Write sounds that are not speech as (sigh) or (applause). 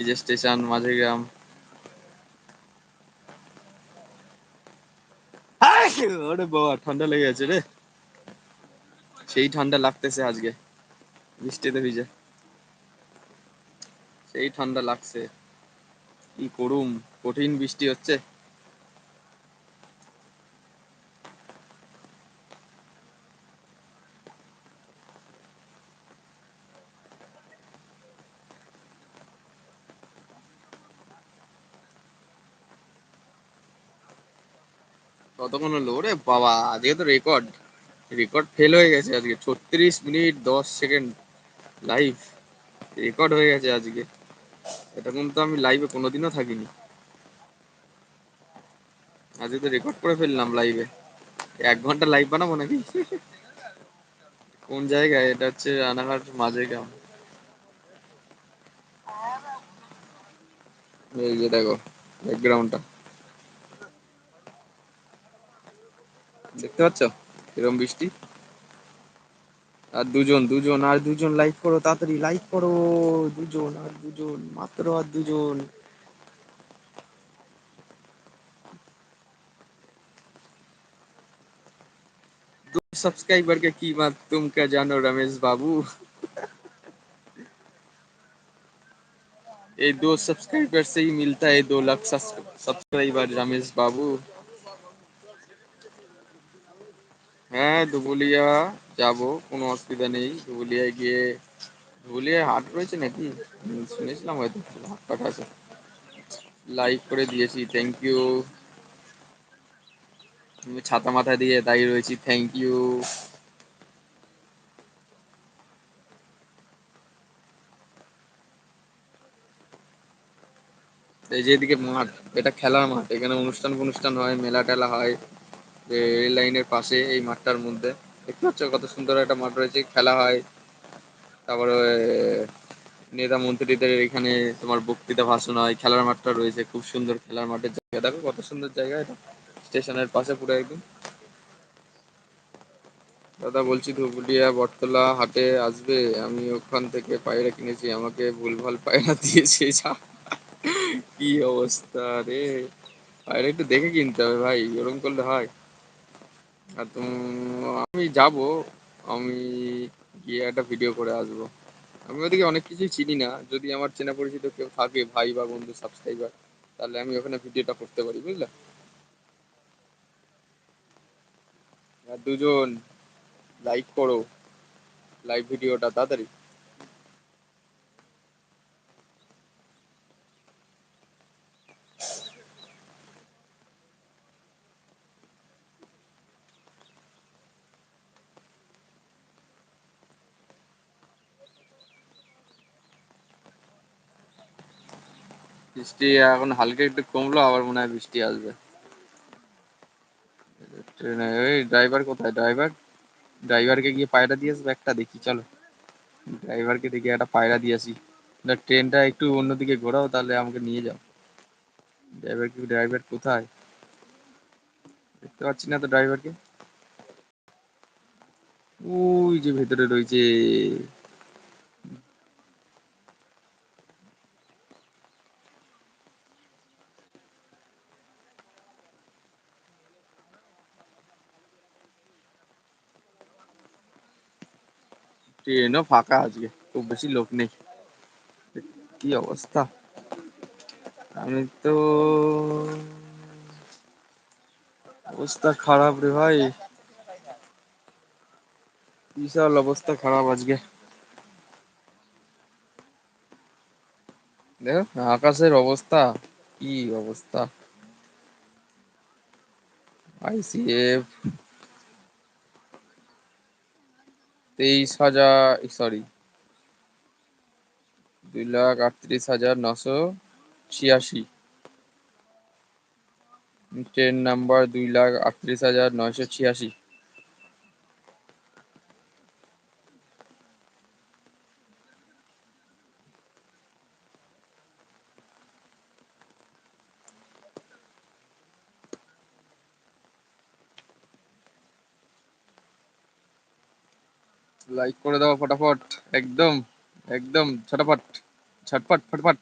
যে স্টেশন মাঝে গ্রাম ওরে বাবা, ঠান্ডা লেগে গেছে রে। সেই ঠান্ডা লাগতেছে আজকে, বৃষ্টিতে ভিজে। সেই ঠান্ডা লাগছে। কি করুম, কঠিন বৃষ্টি হচ্ছে। কতক্ষণ হলো, ওরে বাবা, আজকে তো রেকর্ড রেকর্ড ফেল হয়ে গেছে আজকে। ছত্রিশ মিনিট দশ সেকেন্ড লাইভ রেকর্ড হয়ে গেছে আজকে। এটা কিন্তু আমি লাইভে কোনোদিনও থাকিনি। আজকে তো রেকর্ড করে ফেললাম লাইভে এক ঘণ্টা লাইভ বানাবো নাকি? (laughs) কোন জায়গায়? এটা হচ্ছে রানাঘাট মাঝে গ্রাম। এই যে দেখো ব্যাকগ্রাউন্ডটা দেখতে পাচ্ছ এরকম বৃষ্টি আর দুজন দুজন আর দুজন লাইক করো তাড়াতাড়ি লাইক করো দুজন আর দুজন মাত্র আর দুজন दो सब्सक्राइबर की कीमत तुम क्या जानो रमेश बाबू ये दो सब्सक्राइबर से ही मिलता है दो लाख सब्सक्राइबर रमेश बाबू হ্যাঁ দুবুলিয়া যাব। কোনো অসুবিধা নেই। দুবুলিয়ায় গিয়ে দুবুলিয়ায় হাট রয়েছে নাকি? শুনেছিলাম হয়তো। হাট ফাট আছে। লাইক করে দিয়েছি। থ্যাংক ইউ ছাতা মাথা দিয়ে দাঁড়িয়ে রয়েছি। থ্যাংক ইউ এই যে এদিকে মাঠ, এটা খেলার মাঠ। এখানে অনুষ্ঠান ফনুষ্ঠান হয় মেলা টেলা হয়। রেল লাইনের পাশে, এই মাঠটার মধ্যে। দেখতে পাচ্ছ কত সুন্দর একটা মাঠ রয়েছে, খেলা হয়। তারপরে, নেতা মন্ত্রীদের এখানে তোমার বক্তৃতা ভাষণ হয়, খেলার মাঠটা রয়েছে, খুব সুন্দর খেলার মাঠের জায়গা। দেখো কত সুন্দর জায়গা এটা, স্টেশনের পাশে পুরো একদম। দাদা বলছি ধুবুলিয়া বটতলা হাটে আসবে, আমি ওখান থেকে পায়রা কিনেছি, আমাকে ভুলভাল পায়রা দিয়েছে, যা। কি অবস্থা রে। পায়রা একটু দেখে কিনতে হবে ভাই ওরকম করলে হয়। আর আমি যাব, আমি গিয়ে একটা ভিডিও করে আসব। আমি ওদিকে অনেক কিছুই চিনি না, যদি আমার চেনা পরিচিত কেউ থাকে, ভাই বা বন্ধু সাবস্ক্রাইবার তাহলে আমি ওখানে ভিডিওটা করতে পারি, বুঝলে? আর দুজন লাইক করো লাইভ ভিডিওটা তাড়াতাড়ি। বৃষ্টি এখন হালকা একটু কমলো, আবার মনে হয় বৃষ্টি আসবে। ট্রেনে ওই ড্রাইভার কোথায়? ড্রাইভার, ড্রাইভারকে গিয়ে পায়রা দিয়ে আসব একটা, দেখি, চলো। ড্রাইভারকে দেখি একটা পায়রা দিয়ে আসি। ট্রেনটা একটু অন্যদিকে ঘোরাও, তাহলে আমাকে নিয়ে যাও। ড্রাইভার ড্রাইভার কোথায়? দেখতে পাচ্ছি না তো ড্রাইভারকে। ওই যে ভেতরে রয়েছে। ট্রেনও ফাঁকা আজকে, খুব বেশি লোক নেই। কি অবস্থা? আমি তো অবস্থা খারাপ রে ভাই। বিশাল অবস্থা খারাপ আজকে। দেখো, আকাশের অবস্থা, কি অবস্থা? আইসিএফ তেইশ হাজার সরি দুই লাখ আটত্রিশ হাজার নশো ছিয়াশি। ট্রেন নাম্বার দুই লাখ আটত্রিশ হাজার নয়শো ছিয়াশি। লাইক করে দাও ফটাফট। একদম একদম ছটাফট ছটফট ফটফট।